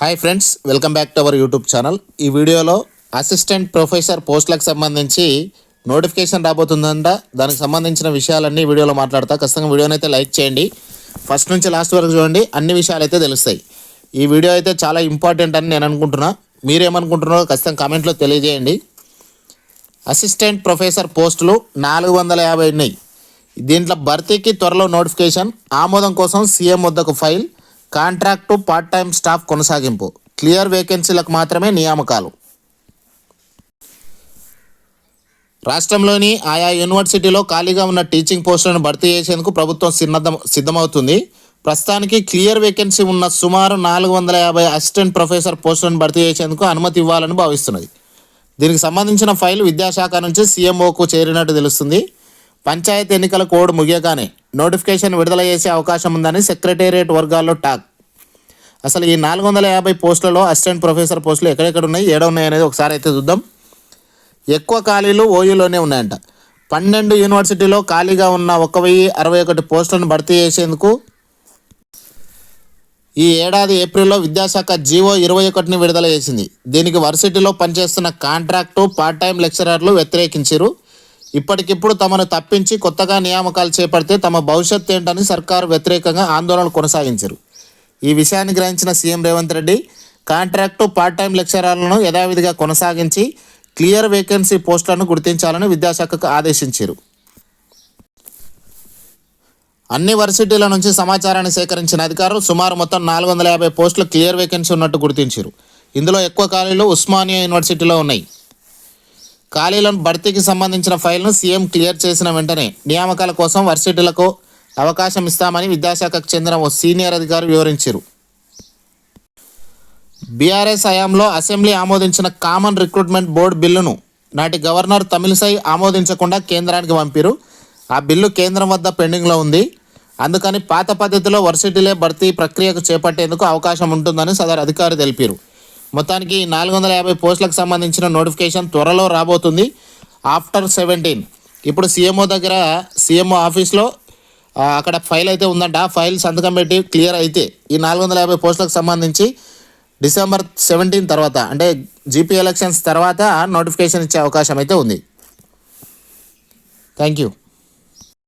Hi friends welcome back to our YouTube channel ఈ వీడియోలో assistant professor పోస్టులకు సంబంధించి నోటిఫికేషన్ రాబోతుందంట. దానికి సంబంధించిన విషయాలన్నీ వీడియోలో మాట్లాడతా. ఖచ్చితంగా వీడియోని అయితే లైక్ చేయండి. ఫస్ట్ నుంచి లాస్ట్ వరకు చూడండి అన్ని విషయాలు అయితే తెలుస్తాయి. ఈ వీడియో అయితే చాలా ఇంపార్టెంట్ అని నేను అనుకుంటున్నా. మీరేమనుకుంటున్నారో ఖచ్చితంగా కామెంట్లో తెలియజేయండి. అసిస్టెంట్ ప్రొఫెసర్ పోస్టులు నాలుగు వందల యాభై ఉన్నాయి దీంట్లో భర్తీకి త్వరలో నోటిఫికేషన్ ఆమోదం కోసం సీఎం వద్దకు file contract part time staff కొనసాగింపు. క్లియర్ వేకెన్సీలకు మాత్రమే నియామకాలు. రాష్ట్రంలోని ఆయా యూనివర్సిటీలో ఖాళీగా ఉన్న టీచింగ్ పోస్టులను భర్తీ చేసేందుకు ప్రభుత్వం సిద్ధం సిద్ధమవుతుంది. ప్రస్తుతానికి క్లియర్ వేకెన్సీ ఉన్న సుమారు నాలుగు వందల యాభై అసిస్టెంట్ ప్రొఫెసర్ పోస్టులను భర్తీ చేసేందుకు అనుమతి ఇవ్వాలని భావిస్తున్నది. దీనికి సంబంధించిన ఫైల్ విద్యాశాఖ నుంచి సీఎంఓకు చేరినట్టు తెలుస్తుంది. పంచాయతీ ఎన్నికల కోడ్ ముగియగానే నోటిఫికేషన్ విడుదల చేసే అవకాశం ఉందని సెక్రటేరియట్ వర్గాల్లో టాక్. అసలు ఈ నాలుగు వందల యాభై పోస్టులలో అసిస్టెంట్ ప్రొఫెసర్ పోస్టులు ఎక్కడెక్కడ ఉన్నాయి ఏడ ఉన్నాయి అనేది ఒకసారి అయితే చూద్దాం. ఎక్కువ ఖాళీలు ఓయూలోనే ఉన్నాయంట. పన్నెండు యూనివర్సిటీలో ఖాళీగా ఉన్న ఒక వెయ్యి అరవై ఒకటి పోస్టులను భర్తీ చేసేందుకు ఈ ఏడాది ఏప్రిల్లో విద్యాశాఖ జీవో ఇరవై ఒకటిని విడుదల చేసింది. దీనికి వర్సిటీలో పనిచేస్తున్న కాంట్రాక్టు పార్ట్ టైం లెక్చరర్లు వ్యతిరేకించారు ఇప్పటికిప్పుడు తమను తప్పించి కొత్తగా నియామకాలు చేపడితే తమ భవిష్యత్ ఏంటని సర్కారు వ్యతిరేకంగా ఆందోళన కొనసాగించారు. ఈ విషయాన్ని గ్రహించిన CM Revanth Reddy contract part time లెక్చరర్లను యథావిధిగా కొనసాగించి క్లియర్ వేకెన్సీ పోస్టులను గుర్తించాలని విద్యాశాఖకు ఆదేశించారు. అన్ని వర్సిటీల నుంచి సమాచారాన్ని సేకరించిన అధికారులు సుమారు మొత్తం నాలుగు వందల యాభై పోస్టులు క్లియర్ వేకెన్సీ ఉన్నట్టు గుర్తించారు. ఇందులో ఎక్కువ ఖాళీలు ఉస్మానియా యూనివర్సిటీలో ఉన్నాయి. ఖాళీలను భర్తీకి సంబంధించిన ఫైల్ను సీఎం క్లియర్ చేసిన వెంటనే నియామకాల కోసం వర్సిటీలకు అవకాశం ఇస్తామని విద్యాశాఖకు చెందిన ఓ సీనియర్ అధికారి వివరించారు. బీఆర్ఎస్ హయాంలో అసెంబ్లీ ఆమోదించిన కామన్ రిక్రూట్మెంట్ బోర్డు బిల్లును నాటి గవర్నర్ తమిళసై ఆమోదించకుండా కేంద్రానికి పంపారు. ఆ బిల్లు కేంద్రం వద్ద పెండింగ్లో ఉంది. అందుకని పాత పద్ధతిలో వర్సిటీలే భర్తీ ప్రక్రియకు చేపట్టేందుకు అవకాశం ఉంటుందని సదరు అధికారి తెలిపారు. మొత్తానికి నాలుగు వందల యాభై పోస్టులకు సంబంధించిన నోటిఫికేషన్ త్వరలో రాబోతుంది. After seventeen. ఇప్పుడు సీఎంఓ దగ్గర సీఎంఓ ఆఫీస్లో అక్కడ ఫైల్ అయితే ఉందంట. ఆ ఫైల్ సంతకం పెట్టి క్లియర్ అయితే ఈ నాలుగు వందల యాభై పోస్టులకు సంబంధించి డిసెంబర్ సెవెంటీన్ తర్వాత అంటే జీపీ ఎలక్షన్స్ తర్వాత నోటిఫికేషన్ ఇచ్చే అవకాశం అయితే ఉంది. Thank you.